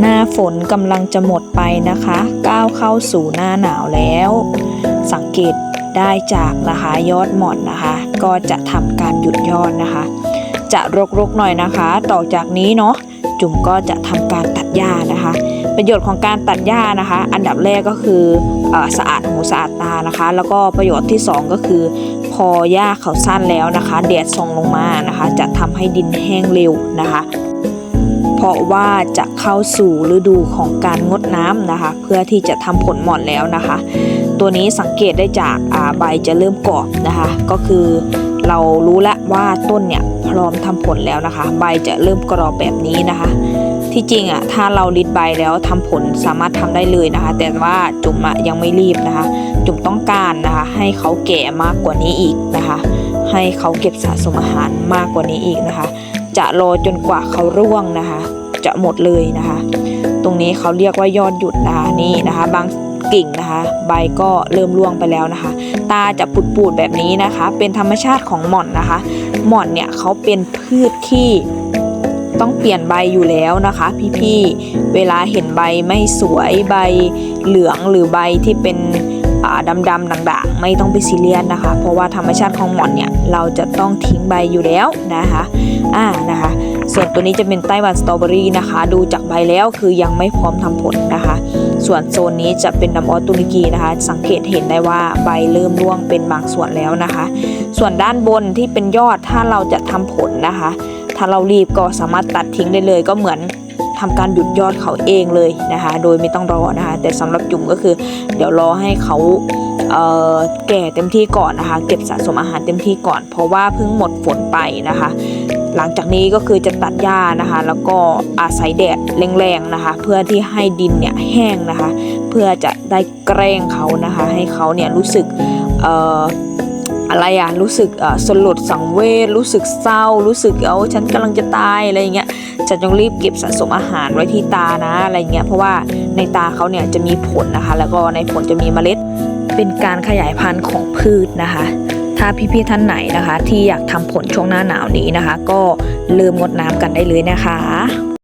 หน้าฝนกำลังจะหมดไปนะคะ ก้าวเข้าสู่หน้าหนาวแล้ว สังเกตได้จากนะคะยอดหม่อนนะคะ ก็จะทำการหยุดยอดนะคะ จะรกๆหน่อยนะคะ ต่อจากนี้เนาะจุ่มก็จะทำการตัดหญ้านะคะ ประโยชน์ของการตัดหญ้านะคะ อันดับแรกก็คือออสะอาดหูสะอาดตานะคะ แล้วก็ประโยชน์ที่สองก็คือ พอหญ้าเขาสั้นแล้วนะคะแดดส่องลงมานะคะ จะทำให้ดินแห้งเร็วนะคะ เพราะว่าจะเข้าสู่ฤดูของการงดน้ำนะคะ เพื่อที่จะทำผลหมอนแล้วนะคะ ตัวนี้สังเกตได้จากใบจะเริ่มกรอบนะคะ ก็คือเรารู้แล้วว่าต้นเนี่ยพร้อมทำผลแล้วนะคะ ใบจะเริ่มกรอบแบบนี้นะคะ ที่จริงอะถ้าเราลิดใบแล้วทำผลสามารถทำได้เลยนะคะ แต่ว่าจุ่มอะยังไม่รีบนะคะ จุ่มต้องการนะคะ ให้เขาแก่มากกว่านี้อีกนะคะ ให้เขาเก็บสะสมอาหารมากกว่านี้อีกนะคะ จะรอจนกว่าเขาร่วงนะคะ จะหมดเลยนะคะ ตรงนี้เขาเรียกว่ายอดหยุดนะคะนี่นะคะ บางกิ่งนะคะ ใบก็เริ่มร่วงไปแล้วนะคะ ตาจะปูดๆแบบนี้นะคะ เป็นธรรมชาติของหม่อนนะคะ หม่อนเนี่ยเขาเป็นพืชที่ต้องเปลี่ยนใบอยู่แล้วนะคะ พี่ๆ เวลาเห็นใบไม่สวยใบเหลืองหรือใบที่เป็น ดำๆด่างๆ ไม่ต้องไปซีเรียสนะคะ เพราะว่าธรรมชาติของหมอนเนี่ยเราจะต้องทิ้งใบอยู่แล้วนะคะอ่านะคะส่วนตัวนี้จะเป็นไต้หวันสตรอเบอรี่นะคะ ดูจากใบแล้วคือยังไม่พร้อมทำผลนะคะ ส่วนโซนนี้จะเป็นน้ำออสตุรกีนะคะ สังเกตเห็นได้ว่าใบเริ่มร่วงเป็นบางส่วนแล้วนะคะ ส่วนด้านบนที่เป็นยอดถ้าเราจะทำผลนะคะ ถ้าเรารีบก็สามารถตัดทิ้งได้เลยก็เหมือน ทำการหยุดยอดเขาเองเลยนะคะ โดยไม่ต้องรอนะคะ แต่สำหรับจุ่มก็คือ เดี๋ยวรอให้เขาเแก่เต็มที่ก่อนนะคะ เก็บสะสมอาหารเต็มที่ก่อน เพราะว่าเพิ่งหมดฝนไปนะคะ หลังจากนี้ก็คือจะตัดหญ้านะคะ แล้วก็อาศัยแดดแรงๆนะคะ เพื่อที่ให้ดินเนี่ยแห้งนะคะ เพื่อจะได้แกล้งเขานะคะ ให้เขาเนี่ยรู้สึก อะไรอะรู้สึกสลดสังเวชรู้สึกเศร้า รู้สึกเอาฉันกำลังจะตายอะไรเงี้ยจะต้องรีบเก็บสะสมอาหารไว้ที่ตานะอะไรเงี้ยเพราะว่าในตาเขาเนี่ยจะมีผลนะคะ แล้วก็ในผลจะมีเมล็ด เป็นการขยายพันธุ์ของพืชนะคะถ้าพี่ๆท่านไหนนะคะ ที่อยากทำผลช่วงหน้าหนาวนี้นะคะ ก็เริ่มงดน้ำกันได้เลยนะคะ